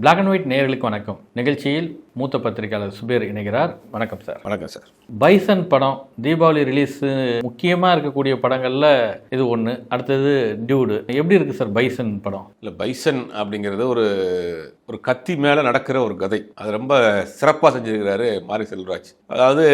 Black and white நேயர்களுக்கு வணக்கம். நிகழ்ச்சியில் மூத்த பத்திரிகையாளர் சுபேர் இணைகிறார். வணக்கம் சார். வணக்கம் சார். பைசன் படம் தீபாவளி ரிலீஸ் முக்கியமாக இருக்கக்கூடிய படங்களில் இது ஒன்று அடுத்தது டியூடு எப்படி இருக்கு சார் பைசன் படம்? இல்லை பைசன் அப்படிங்கிறது ஒரு ஒரு கத்தி மேலே நடக்கிற ஒரு கதை. அது ரொம்ப சிறப்பாக செஞ்சிருக்கிறாரு மாரி செல்வராஜ். அதாவது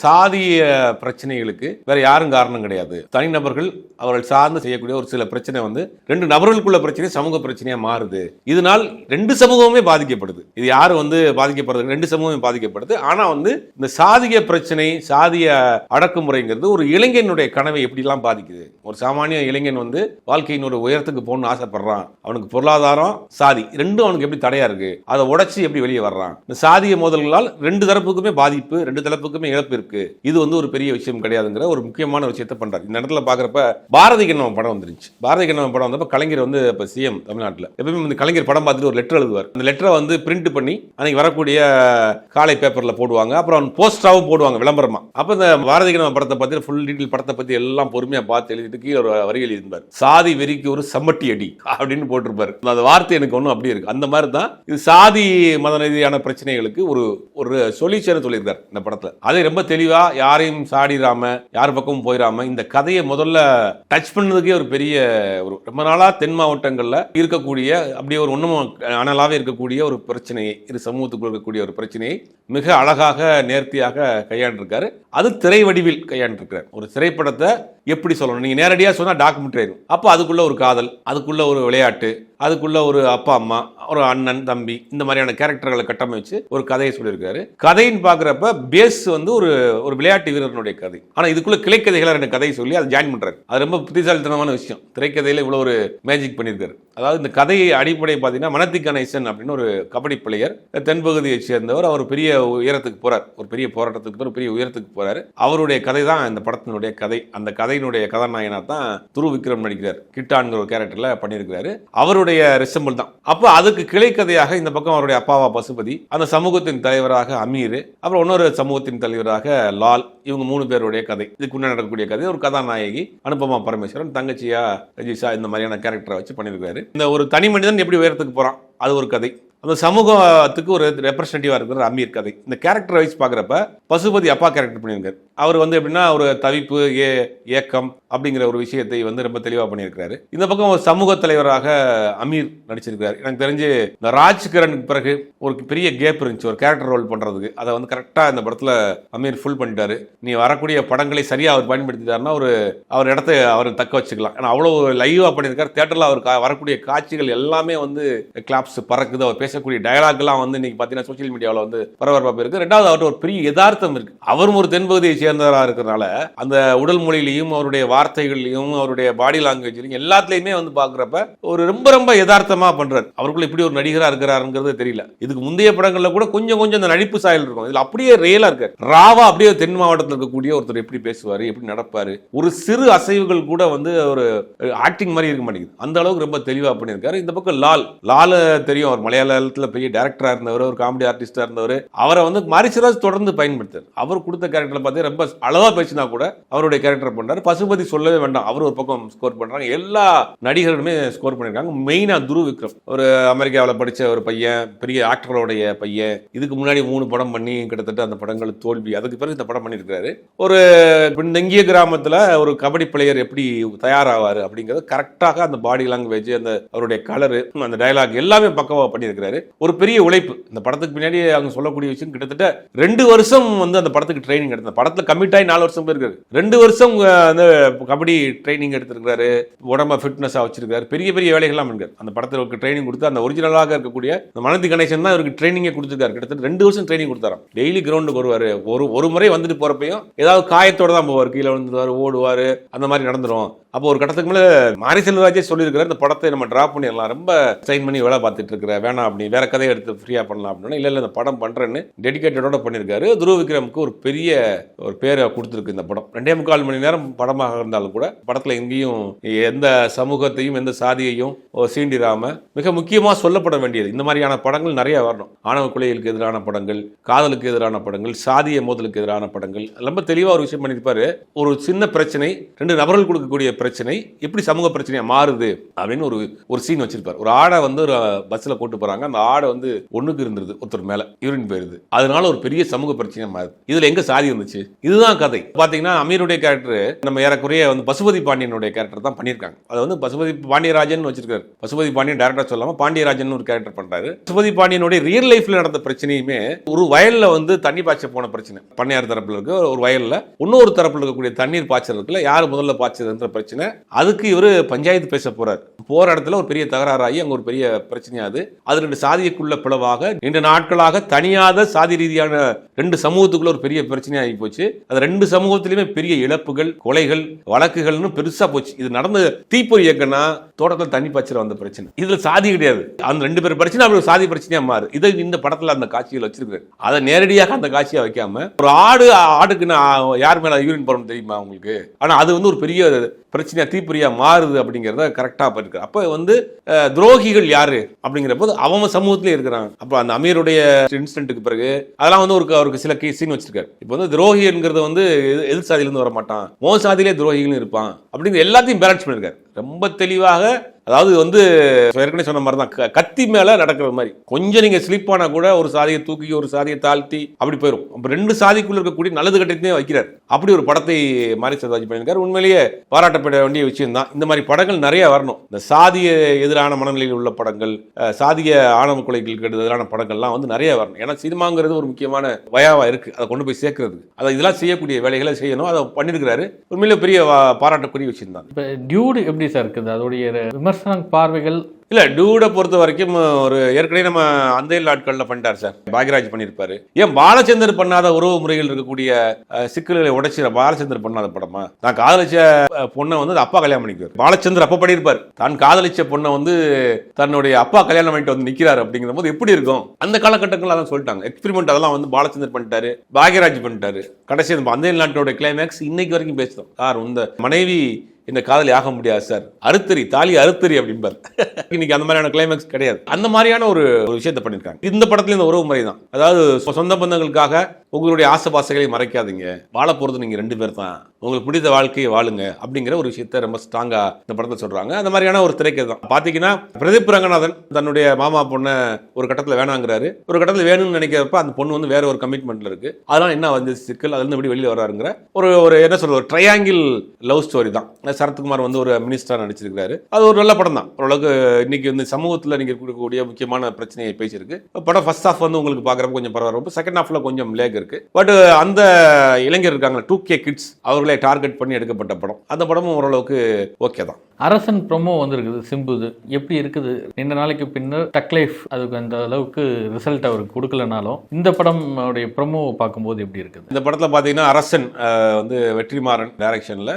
சாதிய பிரச்சனைகளுக்கு வேற யாரும் காரணம் கிடையாது. தனிநபர்கள் அவர்கள் சார்ந்து செய்யக்கூடிய ஒரு சில பிரச்சனை வந்து ரெண்டு நபர்களுக்குள்ள பிரச்சனை சமூக பிரச்சனையாக மாறுது. இதனால் ரெண்டு சமூகமே பாதிக்கப்படுது. இது யார் வந்து பாதிக்கப்படுறது ரெண்டு சமூகமே பாதிக்கப்படுது. ஆனால் வந்து இந்த சாதிய பிரச்சனை சாதிய அடக்குமுறைங்கிறது ஒரு இளைஞனுடைய கனவை எப்படிலாம் பாதிக்குது? ஒரு சாமானிய இளைஞன் வந்து வாழ்க்கையின் ஒரு உயரத்துக்கு போகணும்னு ஆசைப்படுறான். அவனுக்கு பொருளாதாரம் சாதி ரெண்டும் அவனுக்கு எப்படி தடையா இருக்கு. அதை உடைச்சி எப்படி வெளியே வர்றான்? இந்த சாதிய மோதல்களால் ரெண்டு தரப்புக்குமே பாதிப்பு ரெண்டு தரப்புக்குமே இழப்பு இருக்கு. இது வந்து ஒரு பெரிய விஷயம் கிடையாதுங்கிற ஒரு முக்கியமான விஷயத்தை பண்றாரு. இந்த இடத்துல பாக்குறப்ப பாரதி கண்ணவன் படம் வந்துருச்சு? பாரதி கண்ணவன் படம் வந்தப்ப கலைஞர் வந்து இப்ப சிஎம் தமிழ்நாட்டில். எப்பவுமே வந்து கலைஞர் படம் பார்த்துட்டு ஒரு லெட்டர் எழுதுவார். அந்த லெட்டரை வந்து பிரிண்ட் பண்ணி அன்னைக்கு வரக்கூடிய காலை பேப்பர்ல போடுவாங்க. அப்புறம் போஸ்டராகவும் போடுவாங்க விளம்பரமா. அப்ப இந்த பாரதி கண்ணவன் படத்தை பத்தி ஃபுல் டீட்டெயில் படத்தை பத்தி எல்லாம் பொறுமையா பார்த்து எழுதிட்டு கீழே ஒரு வரிகள் இருந்தார் சாதி வெறிக்கு ஒரு சம்மட்டி அடி அப்படின்னு போட்டிருப்பாரு. அந்த வார்த்தை எனக்கு ஒன்றும் அப்படி இருக்கு. அந்த மாதிரி தான் இது சாதி மத ரீதியான பிரச்சனைகளுக்கு ஒரு ஒரு சொல்யூஷன் சொல்லியிருக்கார் இந்த படத்துல. அதை ரொம்ப தெளிவா யாரையும் சாடிடாம யார் பக்கமும் போயிடாம இந்த கதையை முதல்ல டச் பண்ணதுக்கே ஒரு பெரிய ஒரு ரொம்ப நாளா தென் மாவட்டங்கள்ல இருக்கக்கூடிய அப்படியே ஒரு ஒண்ணும் அனலாவே இருக்கக்கூடிய ஒரு பிரச்சனையை இரு சமூகத்துக்குள் இருக்கக்கூடிய ஒரு பிரச்சனையை மிக அழகாக நேர்த்தியாக கையாண்டிருக்காரு. அது திரை வடிவில் கையாண்டிருக்கிறார். ஒரு திரைப்படத்தை எப்படி சொல்லணும்? நீங்க நேரடியாக சொன்னா டாக்குமெண்ட்ரி ஆயிடும் அப்போ அதுக்குள்ள ஒரு காதல் அதுக்குள்ள ஒரு விளையாட்டு அதுக்குள்ளே ஒரு அப்பா அம்மா ஒரு அண்ணன் தம்பி இந்த மாதிரியான கேரக்டர்களை கட்டமைச்சு ஒரு கதையை சொல்லியிருக்காரு. கதைன்னு பார்க்குறப்ப பேஸ் வந்து ஒரு ஒரு விளையாட்டு வீரனுடைய கதை. ஆனால் இதுக்குள்ளே கிளைக்கதைகளை ரெண்டு கதையை சொல்லி அதை ஜாயின் பண்ணுறாரு அது ரொம்ப புத்திசாலித்தனமான விஷயம். திரைக்கதையில் இவ்வளோ ஒரு மேஜிக் பண்ணியிருக்காரு. அதாவது இந்த கதையை அடிப்படை பார்த்தீங்கன்னா மனத்தி கணேசன் அப்படின்னு ஒரு கபடி பிளேயர் தென்பகுதியை சேர்ந்தவர். அவர் பெரிய உயரத்துக்கு போகிறார் ஒரு பெரிய போராட்டத்துக்கு பிறகு பெரிய உயரத்துக்கு போகிறார் அவருடைய கதை தான் இந்த படத்தினுடைய கதை. அந்த கதையினுடைய கதாநாயகனா தான் துரு விக்ரம் நடிக்கிறார். கிட்டான்கிற ஒரு கேரக்டரில் பண்ணியிருக்கிறாரு. அவருடைய ரிசம்பிள் தான். அப்போ அதுக்கு கிளை கதையாக இந்த பக்கம் அவருடைய அப்பாவா பசுபதி அந்த சமூகத்தின் தலைவராக அமீர் அப்புறம் இன்னொரு சமூகத்தின் தலைவராக லால் இவங்க மூணு பேருடைய கதை. இதுக்கு முன்னாடி நடக்கக்கூடிய கதை ஒரு கதாநாயகி அனுபமா பரமேஸ்வரன் தங்கச்சியா ரஜிஷா இந்த மாதிரியான கேரக்டரை வச்சு பண்ணியிருக்காரு. இந்த ஒரு தனி மனிதன் எப்படி உயரத்துக்கு போறான்? அது ஒரு கதை. அந்த சமூகத்துக்கு ஒரு ரெப்ரசன்டேட்டிவாக இருக்கிற அமீர் கதை. இந்த கேரக்டர் வைஸ் பார்க்குறப்ப பசுபதி அப்பா கேரக்டர் பண்ணியிருக்காரு. அவர் வந்து எப்படின்னா ஒரு தவிப்பு ஏ ஏக்கம் அப்படிங்கிற ஒரு விஷயத்தை வந்து ரொம்ப தெளிவாக பண்ணியிருக்கிறாரு. இந்த பக்கம் ஒரு சமூக தலைவராக அமீர் நடிச்சிருக்கிறார். எனக்கு தெரிஞ்சு இந்த ராஜ்கிரனுக்கு பிறகு ஒரு பெரிய கேப் இருந்துச்சு ஒரு கேரக்டர் ரோல் பண்ணுறதுக்கு அதை வந்து கரெக்டாக இந்த படத்தில் அமீர் ஃபுல் பண்ணிட்டாரு. நீ வரக்கூடிய படங்களை சரியாக அவர் பயன்படுத்திட்டாருன்னா ஒரு அவர் இடத்த அவர் தக்க வச்சுக்கலாம். ஏன்னா அவ்வளோ லைவாக பண்ணியிருக்கார். தேட்டரில் அவர் கா- வரக்கூடிய காட்சிகள் எல்லாமே வந்து கிளாப்ஸ் பறக்குது. அவர் பேசக்கூடிய டயலாக்லாம் வந்து இன்னைக்கு பார்த்தீங்கன்னா சோஷியல் மீடியாவில் வந்து பரபரப்பாக இருக்குது ரெண்டாவது அவர்கிட்ட ஒரு பெரிய யதார்த்தம் இருக்குது அவரும் ஒரு தென்பகுதியை சேர்ந்தவராக இருக்கிறனால அந்த உடல் மொழியிலையும் அவருடைய வார்த்தைகள்லையும் அவருடைய பாடி லாங்குவேஜ்லையும் எல்லாத்துலேயுமே வந்து பார்க்குறப்ப ஒரு ரொம்ப ரொம்ப யதார்த்தமாக பண்ணுறாரு அவருக்குள்ள இப்படி ஒரு நடிகராக இருக்கிறாருங்கிறது தெரியல. இதுக்கு முந்தைய படங்களில் கூட கொஞ்சம் கொஞ்சம் அந்த நடிப்பு சாயல் இருக்கும். இதில் அப்படியே ரியலாக இருக்கார். ராவா அப்படியே தென் மாவட்டத்தில் இருக்கக்கூடிய ஒருத்தர் எப்படி பேசுவார் எப்படி நடப்பார் ஒரு சிறு அசைவுகள் கூட வந்து ஒரு ஆக்டிங் மாதிரி இருக்க மாட்டேங்குது. அந்த அளவுக்கு ரொம்ப தெளிவாக பண்ணியிருக்காரு. இந்த பக்கம் லால். லால் தெரியும். அவர் மலையாளத்தில் பெரிய டேரக்டராக இருந்தவர் ஒரு காமெடி ஆர்டிஸ்டாக இருந்தவர். அவரை வந்து மாரிசராஜ் தொடர்ந்து பயன்படுத்தார் அவர் கொடுத்த கேரக்டரில் ரொம்ப ரொம்ப அளவா பேசினா கூட அவருடைய கேரக்டர் பண்றாரு. பசுபதி சொல்லவே வேண்டாம். அவர் ஒரு பக்கம் ஸ்கோர் பண்றாங்க. எல்லா நடிகர்களுமே ஸ்கோர் பண்ணியிருக்காங்க மெயினா துரு விக்ரம். ஒரு அமெரிக்காவில் படிச்ச ஒரு பையன் பெரிய ஆக்டர்களுடைய பையன். இதுக்கு முன்னாடி மூணு படம் பண்ணி கிட்டத்தட்ட அந்த படங்கள் தோல்வி. அதுக்கு பிறகு இந்த படம் பண்ணியிருக்காரு ஒரு பின்தங்கிய கிராமத்தில் ஒரு கபடி பிளேயர் எப்படி தயாராவார் அப்படிங்கிறது கரெக்டாக அந்த பாடி லாங்குவேஜ் அந்த அவருடைய கலரு அந்த டயலாக் எல்லாமே பக்கவாக பண்ணியிருக்கிறாரு ஒரு பெரிய உழைப்பு. இந்த படத்துக்கு பின்னாடி அவங்க சொல்லக்கூடிய விஷயம் கிட்டத்தட்ட ரெண்டு வருஷம் வந்து அந்த படத்துக்கு ட்ரைனிங் எடுத்த படத்தில் கமிட் ஆகி நாலு வருஷம் போயிருக்காரு. ரெண்டு வருஷம் அந்த கபடி ட்ரைனிங் எடுத்திருக்காரு உடம்ப ஃபிட்னஸாக வச்சிருக்காரு பெரிய பெரிய வேலைகள்லாம் இருக்காரு அந்த படத்துக்கு ட்ரைனிங் கொடுத்து அந்த ஒரிஜினலாக இருக்கக்கூடிய அந்த மனதி கணேசன் தான் இவருக்கு ட்ரைனிங்கே கொடுத்துருக்காரு. கிட்டத்தட்ட ரெண்டு வருஷம் ட்ரைனிங் கொடுத்தாராம். டெய்லி கிரவுண்டுக்கு வருவார். ஒரு ஒரு முறை வந்துட்டு போகிறப்பையும் ஏதாவது காயத்தோட தான் போவார். கீழே விழுந்துருவார் ஓடுவார். அந்த மாதிரி நடந்துரும். அப்போ ஒரு கட்டத்துக்கு மேலே மாரி செல்வராஜே சொல்லியிருக்காரு இந்த படத்தை நம்ம ட்ராப் பண்ணிடலாம் ரொம்ப சைன் பண்ணி வேலை பார்த்துட்டு இருக்கிற வேணாம் அப்படி வேற கதையை எடுத்து ஃப்ரீயாக பண்ணலாம் அப்படின்னா இல்லை இல்லை இந்த படம் பண்ணுறேன்னு டெடிக்கேட்டடோட பண்ணியிருக்காரு. துருவ விக்ரமுக்கு ஒரு பெரிய ஒரு பேரை கொடுத்துருக்கு இந்த படம். ரெண்டே முக்கால் மணி நேரம் படமாக இருந்தாலும் கூட படத்தில் எங்கேயும் எந்த சமூகத்தையும் எந்த சாதியையும் சீண்டிராம மிக முக்கியமாக சொல்லப்பட வேண்டியது. இந்த மாதிரியான படங்கள் நிறைய வரணும். ஆணவ கொலைகளுக்கு எதிரான படங்கள் காதலுக்கு எதிரான படங்கள் சாதிய மோதலுக்கு எதிரான படங்கள். ரொம்ப தெளிவாக ஒரு விஷயம் பண்ணியிருப்பாரு. ஒரு சின்ன பிரச்சனை ரெண்டு நபர்கள் கொடுக்கக்கூடிய பிரச்சனை எப்படி சமூக பிரச்சனையாக மாறுது அப்படின்னு ஒரு ஒரு சீன் வச்சிருப்பார். ஒரு ஆடை வந்து ஒரு பஸ்ஸில் கூட்டு போறாங்க. அந்த ஆடை வந்து ஒன்றுக்கு இருந்துருது ஒருத்தர் மேலே யூரின் போயிருது. அதனால ஒரு பெரிய சமூக பிரச்சனையாக மாறுது. இதில் எங்கே சாதி இருந்துச்சு? இதுதான் கதை. பார்த்தீங்கன்னா அமீருடைய கேரக்டர் நம்ம ஏறக்குறைய வந்து பசுபதி பாண்டியனுடைய கேரக்டர் தான் பண்ணியிருக்காங்க. அது வந்து பசுபதி பாண்டியராஜன் வச்சிருக்காரு. பசுபதி பாண்டியன் டேரக்டர் சொல்லாம பாண்டியராஜன் ஒரு கேரக்டர் பண்றாரு. பசுபதி பாண்டியனுடைய ரியல் லைஃப்ல நடந்த பிரச்சனையுமே ஒரு வயல்ல வந்து தண்ணி பாய்ச்ச போன பிரச்சனை. பண்ணையார் தரப்புல இருக்கு ஒரு வயல்ல இன்னொரு தரப்புல இருக்கக்கூடிய தண்ணீர் பாய்ச்சல் இருக்குல்ல யார் முதல்ல பாய்ச்சதுன்ற பிரச்சனை. அதுக்கு இவரு பஞ்சாயத்து பேச போறாரு. போற இடத்துல ஒரு பெரிய தகராறாகி அங்க ஒரு பெரிய பிரச்சனையாது அது. ரெண்டு சாதிக்குள்ள பிளவாக நீண்ட நாட்களாக தனியாத சாதி ரீதியான ரெண்டு சமூகத்துக்குள்ள ஒரு பெரிய பிரச்சனையாகி போச்சு. அது ரெண்டு சமூகத்திலுமே பெரிய இழப்புகள் கொலைகள் வழக்குகள்னு பெருசா போச்சு. இது நடந்த தீப்பொறி இயக்கம்னா தோட்டத்தில் தண்ணி பாய்ச்சல வந்த பிரச்சனை. இதுல சாதி கிடையாது. அந்த ரெண்டு பேர் பிரச்சனை அப்படி சாதி பிரச்சனையா மாறு. இதை இந்த படத்துல அந்த காட்சிகள் வச்சிருக்காரு அதை நேரடியாக அந்த காட்சியை வைக்காம ஒரு ஆடு ஆடுக்கு நான் யார் மேல யூரின் போறோம் தெரியுமா உங்களுக்கு? ஆனா அது வந்து ஒரு பெரிய பிரச்சனையா தீப்பொறியா மாறுது அப்படிங்கிறத கரெக்டா இருக்கு அப்ப வந்து துரோகிகள் யாரு? அப்படிங்கிற போது அவங்க சமூகத்திலே இருக்கிறாங்க. அப்ப அந்த அமீருடைய இன்சிடென்ட்டுக்கு பிறகு அதெல்லாம் வந்து ஒரு அவருக்கு சில சீன் வச்சிருக்காரு. இப்போ வந்து துரோகிகள் துரோகிங்கிறது வந்து எதிர் சாதியிலிருந்து வர மாட்டான் மோ சாதியிலே துரோகிகளும் இருப்பான். அப்படிங்கிற எல்லாத்தையும் பேலன்ஸ் பண்ணியிருக்காரு ரொம்ப தெளிவாக அதாவது வந்து ஏற்கனவே சொன்ன மாதிரி தான் க- கத்தி மேலே நடக்கிற மாதிரி. கொஞ்சம் நீங்கள் ஸ்லிப் ஆனால் கூட ஒரு சாதியை தூக்கி ஒரு சாதியை தாழ்த்தி அப்படி போயிடும் அப்போ ரெண்டு சாதிக்குள்ள இருக்கக்கூடிய நல்லது கட்டத்தையும் வைக்கிறார். அப்படி ஒரு படத்தை மாரி சர்வாஜி பண்ணியிருக்காரு. உண்மையிலேயே பாராட்டப்பட வேண்டிய விஷயம் தான் இந்த மாதிரி படங்கள் நிறைய வரணும். இந்த சாதிய எதிரான மனநிலையில் உள்ள படங்கள் சாதிய ஆணவ கொலைகளுக்கு எதிரான படங்கள்லாம் வந்து நிறைய வரணும். ஏன்னா சினிமாங்கிறது ஒரு முக்கியமான வயாவாக இருக்குது அதை கொண்டு போய் சேர்க்கறது. அதை இதெல்லாம் செய்யக்கூடிய வேலைகளை செய்யணும். அதை பண்ணியிருக்கிறாரு. உண்மையிலே பெரிய பாராட்டக்கூடிய விஷயம் தான் இப்போ டியூடு எப்படி சார் இருக்குது. அதோடைய விமர்சன பார்வைகள் இல்லை டூடை பொறுத்த வரைக்கும் ஒரு ஏற்கனவே நம்ம அந்த நாட்களில் பண்ணிட்டார் சார். பாக்யராஜ் பண்ணியிருப்பாரு. ஏன் பாலச்சந்தர் பண்ணாத உறவு முறைகள் இருக்கக்கூடிய சிக்கல்களை உடைச்சு பாலச்சந்தர் பண்ணாத படமா? நான் காதலிச்ச பொண்ணை வந்து அப்பா கல்யாணம் பண்ணிக்குவார். பாலச்சந்தர் அப்போ பண்ணியிருப்பார். தான் காதலிச்ச பொண்ணை வந்து தன்னுடைய அப்பா கல்யாணம் பண்ணிட்டு வந்து நிற்கிறார் அப்படிங்கிற போது எப்படி இருக்கும்? அந்த காலகட்டங்கள் அதான் சொல்லிட்டாங்க. எக்ஸ்பெரிமெண்ட் அதெல்லாம் வந்து பாலச்சந்தர் பண்ணிட்டாரு பாக்யராஜ் பண்ணிட்டாரு. கடைசி அந்த அந்த நாட்டோட கிளைமேக்ஸ் இன்னைக்கு வரைக்கும் பேசுறோம். சார் இந்த மனைவி இந்த காதலி ஆக முடியாது சார். அறுத்தறி தாலி அறுத்தறி அப்படிம்பார். இன்னைக்கு அந்த மாதிரியான கிளைமேக்ஸ் கிடையாது. அந்த மாதிரியான ஒரு ஒரு விஷயத்தை பண்ணியிருக்காங்க. இந்த படத்துல இந்த உறவு முறை தான் அதாவது சொ- சொந்த பந்தங்களுக்காக உங்களுடைய ஆசைபாசைகளை மறைக்காதீங்க. வாழ போறது நீங்க ரெண்டு பேர் தான். உங்களுக்கு பிடித்த வாழ்க்கையை வாழுங்க அப்படிங்கிற ஒரு விஷயத்த ரொம்ப ஸ்ட்ராங்கா இந்த படத்தை சொல்றாங்க. அந்த மாதிரியான ஒரு திரைக்கதை தான் பாத்தீங்கன்னா பிரதீப் ரங்கநாதன் தன்னுடைய மாமா பொண்ணை ஒரு கட்டத்தில் வேணாங்கிறாரு. ஒரு கட்டத்தில் வேணும்னு நினைக்கிறப்ப அந்த பொண்ணு வந்து வேற ஒரு கமிட்மெண்ட்ல இருக்கு. அதனால என்ன வந்து சிக்கல் அதுல இருந்து எப்படி வெளியில வராருங்கிற ஒரு ஒரு என்ன சொல்றது ஒரு ட்ரையாங்கிள் லவ் ஸ்டோரி தான். சரத்குமார் வந்து ஒரு மினிஸ்டரா நடிச்சிருக்காரு அது ஒரு நல்ல படம் தான் ஓரளவுக்கு இன்னைக்கு வந்து சமூகத்துல நீங்க இருக்கக்கூடிய முக்கியமான பிரச்சனையை பேசியிருக்கு. படம் ஃபர்ஸ்ட் ஹாஃப் வந்து உங்களுக்கு பாக்குறப்ப கொஞ்சம் பரவாயில்ல. செகண்ட் ஹாஃப்ல கொஞ்சம் லேக் இருக்கு. பட் அந்த இளைஞர் இருக்காங்க டூ கே கிட்ஸ் அவர்களை டார்கெட் பண்ணி எடுக்கப்பட்ட படம். அந்த படமும் ஓரளவுக்கு ஓகே தான். அரசன் ப்ரொமோ வந்திருக்குது சிம்புது. எப்படி இருக்குது? நீண்ட நாளைக்கு பின்னர் டக் லைஃப் அதுக்கு அந்த அளவுக்கு ரிசல்ட் அவருக்கு கொடுக்கலனாலும் இந்த படம் உடைய ப்ரொமோவை பார்க்கும்போது எப்படி இருக்குது? இந்த படத்துல பாத்தீங்கன்னா அரசன் வந்து வெற்றிமாறன் டைரக்ஷன்ல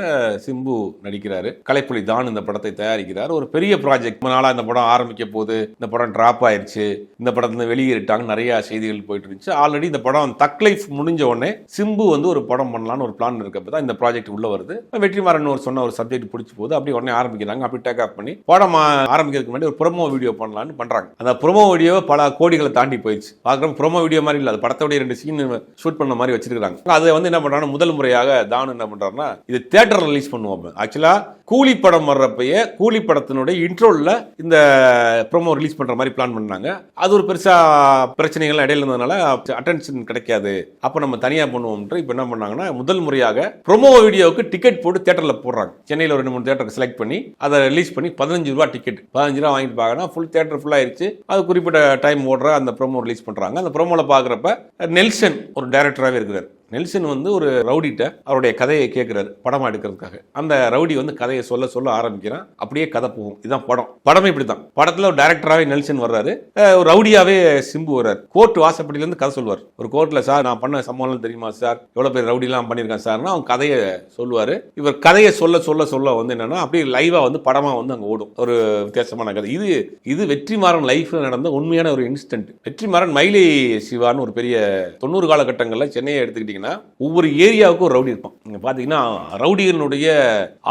சிம்பு நடிக்கிறாரு. கலைப்புலி தான் இந்த படத்தை தயாரிக்கிறார். ஒரு பெரிய ப்ராஜெக்ட் நாளாக இந்த படம் ஆரம்பிக்க போது இந்த படம் டிராப் ஆயிடுச்சு இந்த படத்துல வெளியேறிட்டாங்க. நிறைய செய்திகள் போயிட்டு இருந்துச்சு. ஆல்ரெடி இந்த படம் தக் லைஃப் முடிஞ்ச உடனே சிம்பு வந்து ஒரு படம் பண்ணலாம்னு ஒரு பிளான் இருக்கப்ப தான் இந்த ப்ராஜெக்ட் உள்ள வருது. வெற்றிமாறன் ஒரு சொன்ன ஒரு சப்ஜெக்ட் பிடிச்சி போது அப்படி உடனே ஆரம்பிக்கிறாங்க. அப்படி டேக் ஆஃப் பண்ணி படம் ஆரம்பிக்கிறதுக்கு முன்னாடி ஒரு ப்ரோமோ வீடியோ பண்ணலான்னு பண்றாங்க. அந்த ப்ரோமோ வீடியோ பல கோடிகளை தாண்டி போயிடுச்சு பார்க்குறோம் ப்ரோமோ வீடியோ மாதிரி இல்லை. அது படத்தோடைய ரெண்டு சீன் ஷூட் பண்ண மாதிரி வச்சிருக்காங்க அதை வந்து என்ன பண்றாங்கன்னா முதல் முறையாக தானு என்ன பண்றாருன்னா இது தியேட்டர் ரிலீஸ் பண்ணுவோம் ஆக்சுவலி கூலி படம் வர்றப்பயே கூலி படத்தினுடைய இன்ட்ரோலில் இந்த ப்ரோமோ ரிலீஸ் பண்ணுற மாதிரி பிளான் பண்ணாங்க. அது ஒரு பெருசாக பிரச்சனைகள் இடையில இருந்ததுனால அட்டென்ஷன் கிடைக்காது. அப்போ நம்ம தனியாக பண்ணுவோம்ட்டு இப்போ என்ன பண்ணாங்கன்னா முதல் முறையாக ப்ரோமோ வீடியோவுக்கு டிக்கெட் போட்டு தேட்டரில் போடுறாங்க. சென்னையில் ஒரு ரெண்டு மூணு தேட்டருக்கு செலக்ட் பண்ணி அதை ரிலீஸ் பண்ணி பதினஞ்சு ரூபா டிக்கெட் பதினஞ்சு ரூபா வாங்கிட்டு பார்க்கணும் ஃபுல் தியேட்டர் ஃபுல்லாக ஆயிருச்சு. அது குறிப்பிட்ட டைம் ஓடுற அந்த ப்ரோமோ ரிலீஸ் பண்ணுறாங்க அந்த ப்ரோமோல பார்க்குறப்ப நெல்சன் ஒரு டைரக்டராகவே இருக்கிறார். நெல்சன் வந்து ஒரு ரவுடிட்ட அவருடைய கதையை கேட்குறாரு படமாக எடுக்கிறதுக்காக. அந்த ரவுடி வந்து கதையை சொல்ல சொல்ல ஆரம்பிக்கிறான். அப்படியே கதை போகும். இதுதான் படம். படமே இப்படி தான் படத்தில் ஒரு டேரக்டராகவே நெல்சன் வர்றாரு. ஒரு ரவுடியாகவே சிம்பு வர்றாரு. கோர்ட் வாசப்படியிலேருந்து கதை சொல்லுவார். ஒரு கோர்ட்டில் சார் நான் பண்ண சம்பவம்லாம் தெரியுமா சார்? எவ்வளோ பேர் ரவுடிலாம் பண்ணியிருக்கேன் சார்னா. அவங்க கதையை சொல்லுவார். இவர் கதையை சொல்ல சொல்ல சொல்ல வந்து என்னென்னா அப்படியே லைவாக வந்து படமாக வந்து அங்கே ஓடும். ஒரு வித்தியாசமான கதை. இது இது வெற்றிமாறன் லைஃப்பில் நடந்த உண்மையான ஒரு இன்சிடென்ட் வெற்றிமாறன் மயிலை சிவான்னு ஒரு பெரிய தொண்ணூறு காலகட்டங்களில் சென்னையை எடுத்துக்கிட்டீங்க பார்த்தீங்கன்னா ஒவ்வொரு ஏரியாவுக்கும் ஒரு ரவுடி இருப்பான். நீங்கள் பார்த்தீங்கன்னா ரவுடிகளுடைய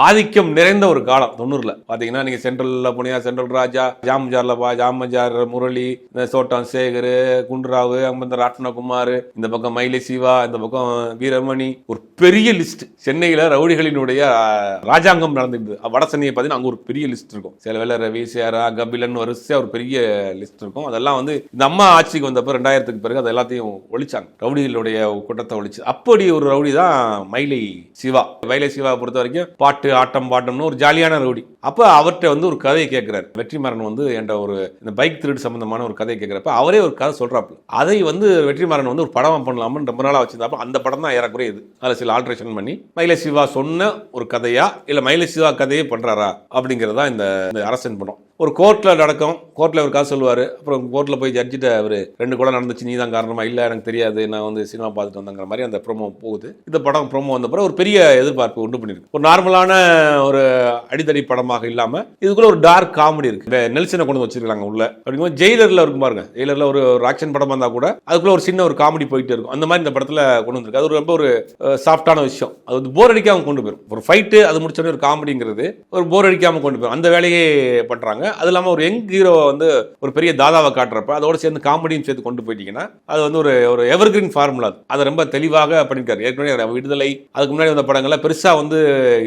ஆதிக்கம் நிறைந்த ஒரு காலம் தொண்ணூறுல. பார்த்தீங்கன்னா நீங்க சென்ட்ரல்ல போனீங்கன்னா சென்ட்ரல் ராஜா ஜாமஜாரில் பா ஜாமஜார் முரளி சோட்டான் சேகர் குண்டுராவு அங்கே இந்த ராட்னகுமார் இந்த பக்கம் மயிலை சிவா இந்த பக்கம் வீரமணி. ஒரு பெரிய லிஸ்ட் சென்னையில் ரவுடிகளினுடைய ராஜாங்கம் நடந்துட்டு வட சென்னையை பார்த்தீங்கன்னா அங்க ஒரு பெரிய லிஸ்ட் இருக்கும். சில வேலை ரவி சேரா கபிலன் வரிசையாக ஒரு பெரிய லிஸ்ட் இருக்கும். அதெல்லாம் வந்து இந்த அம்மா ஆட்சிக்கு வந்தப்போ ரெண்டாயிரத்துக்கு பிறகு அது எல்லாத்தையும் ஒழிச்சாங்க. ரவுடிகளுடைய கூட்டத்தை ஒழிச்சு அப்படி ஒரு ரவுடி தான் மயிலை சிவா. மயிலை சிவா பொறுத்த வரைக்கும் பாட்டு ஆட்டம் பாட்டம்னு ஒரு ஜாலியான ரவுடி. அப்போ அவர்கிட்ட வந்து ஒரு கதையை கேட்குறாரு வெற்றிமாறன் வந்து என்ற ஒரு இந்த பைக் திருடு சம்பந்தமான ஒரு கதையை கேட்குறப்ப அவரே ஒரு கதை சொல்கிறாப்பு அதை வந்து வெற்றிமாறன் வந்து ஒரு படமாக பண்ணலாம்னு ரொம்ப நாளாக வச்சிருந்தாப்ப அந்த படம் தான் ஏறக்குறைய இது. அதில் சில ஆல்ட்ரேஷன் பண்ணி மயிலை சிவா சொன்ன ஒரு கதையா இல்லை மயிலை சிவா கதையே பண்ணுறாரா அப்படிங்கிறதா இந்த இந்த அரசன் படம். ஒரு கோர்ட்டில் நடக்கும். கோர்ட்டில் ஒரு காசு சொல்லுவார். அப்புறம் கோர்ட்டில் போய் ஜட்ஜிட்ட அவர் ரெண்டு கூட நடந்துச்சு நீ தான் காரணமா? இல்லை எனக்கு தெரியாது. நான் வந்து சினிமா பார்த்துட்டு வந்தேங்கிற மாதிரி அந்த ப்ரோமோ போகுது. இந்த படம் ப்ரோமோ வந்த பிறகு ஒரு பெரிய எதிர்பார்ப்பு உண்டு பண்ணிருக்கு. ஒரு நார்மலான ஒரு அடித்தடி படமாக இல்லாமல் இதுக்குள்ள ஒரு டார்க் காமெடி இருக்கு. இந்த நெல்சனை கொண்டு வந்து வச்சிருக்காங்க உள்ள. அப்படிங்கும்போது ஜெயிலரில் இருக்கும் பாருங்க. ஜெயிலரில் ஒரு ஒரு ஆக்ஷன் படம் வந்தால் கூட அதுக்குள்ள ஒரு சின்ன ஒரு காமெடி போயிட்டு இருக்கும். அந்த மாதிரி இந்த படத்தில் கொண்டு வந்திருக்கு. அது ஒரு ரொம்ப ஒரு சாஃப்டான விஷயம். அது வந்து போர் அடிக்காமல் கொண்டு போயிடும் ஒரு ஃபைட்டு அது முடிச்சோடனே ஒரு காமெடிங்கிறது ஒரு போர் அடிக்காமல் கொண்டு போயிடும் அந்த வேலையே பண்ணுறாங்க அது இல்லாமல் ஒரு யங் ஹீரோவை வந்து ஒரு பெரிய தாதாவை காட்டுறப்ப அதோட சேர்ந்து காமெடியும் சேர்த்து கொண்டு போயிட்டீங்கன்னா அது வந்து ஒரு ஒரு எவர்கிரீன் ஃபார்முலா அதை ரொம்ப தெளிவாக பண்ணியிருக்காரு. ஏற்கனவே விடுதலை அதுக்கு முன்னாடி வந்த படங்கள்லாம் பெருசாக வந்து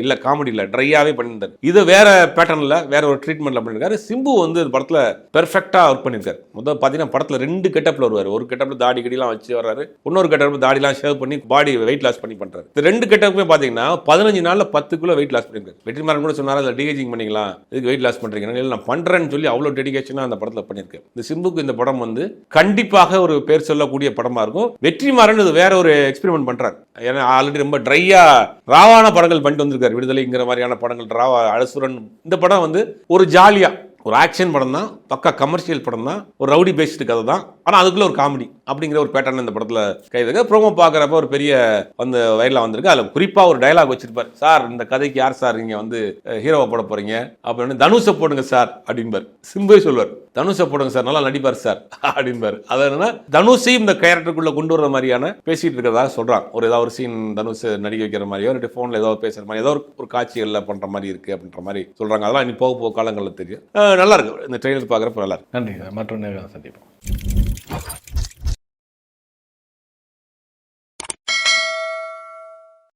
இல்லை காமெடி இல்லை ட்ரையாகவே பண்ணியிருந்தார். இது வேற பேட்டர்னில் வேற ஒரு ட்ரீட்மெண்ட்டில் பண்ணியிருக்காரு. சிம்பு வந்து இந்த படத்தில் பெர்ஃபெக்டாக ஒர்க் பண்ணியிருக்காரு. முதல் பார்த்தீங்கன்னா படத்தில் ரெண்டு கெட்டப்பில் வருவார். ஒரு கெட்டப்பில் தாடி கடிலாம் வச்சு வர்றாரு. இன்னொரு கெட்டப்பில் தாடிலாம் ஷேவ் பண்ணி பாடி வெயிட் லாஸ் பண்ணி பண்ணுறாரு இந்த ரெண்டு கெட்டப்புமே பார்த்தீங்கன்னா பதினஞ்சு நாளில் பத்துக்குள்ளே வெயிட் லாஸ் பண்ணியிருக்காரு. வெற்றிமாறன் கூட சொன்னார் அதில் டிகேஜிங் பண்ணிக்கலாம். இதுக்கு வெயிட் லாஸ் பண்றீங்க. இல்லை நான் பண்ணுறேன்னு சொல்லி அவ்வளோ டெடிகேஷனாக அந்த படத்தில் பண்ணியிருக்கேன் இந்த சிம்புக்கு இந்த படம் வந்து கண்டிப்பாக ஒரு பேர் சொல்லக்கூடிய படமாக இருக்கும். வெற்றிமாறன் இது வேற ஒரு எக்ஸ்பெரிமெண்ட் பண்ணுறாரு ஏன்னா ஆல்ரெடி ரொம்ப ட்ரையாக ராவான படங்கள் பண்ணிட்டு வந்திருக்காரு. விடுதலைங்கிற மாதிரியான படங்கள் ராவா அழசுரன் இந்த படம் வந்து ஒரு ஜாலியாக ஒரு ஆக்ஷன் படம் தான் பக்கா கமர்ஷியல் படம் தான் ஒரு ரவுடி பேஸ்டு கதை தான் ஆனால் அதுக்குள்ளே ஒரு காமெடி அப்படிங்கிற ஒரு பேட்டர்ன் இந்த படத்தில் கைதுக்கு ப்ரோமோ பார்க்குறப்ப ஒரு பெரிய வந்து வயலில் வந்திருக்கு. அதில் குறிப்பாக ஒரு டைலாக் வச்சிருப்பார். சார் இந்த கதைக்கு யார் சார் நீங்கள் வந்து ஹீரோவை போட போகிறீங்க அப்படின்னு தனுஷை போடுங்க சார் அப்படின்பார் சிம்பே சொல்வார் தனுஷை போடுங்க சார் நல்லா நடிப்பார் சார். அப்படின்பார் அது என்னன்னா தனுஷையும் இந்த கேரக்டருக்குள்ளே கொண்டு வர மாதிரியான பேசிகிட்டு இருக்கிறதா சொல்கிறான் ஒரு ஏதாவது ஒரு சீன் தனுஷ் நடிக்க வைக்கிற மாதிரியோ இல்லாட்டி ஃபோனில் ஏதாவது பேசுகிற மாதிரி ஏதோ ஒரு- காட்சிகளில் பண்ணுற மாதிரி இருக்குது அப்படின்ற மாதிரி சொல்கிறாங்க அதெல்லாம் இனி போக போக காலங்களில் தெரியும். நல்லா இருக்கு. இந்த ட்ரெயிலர் பார்க்குறப்ப நல்லா இருக்கு. நன்றி. சார் மற்றொரு நேரம் சந்திப்போம்.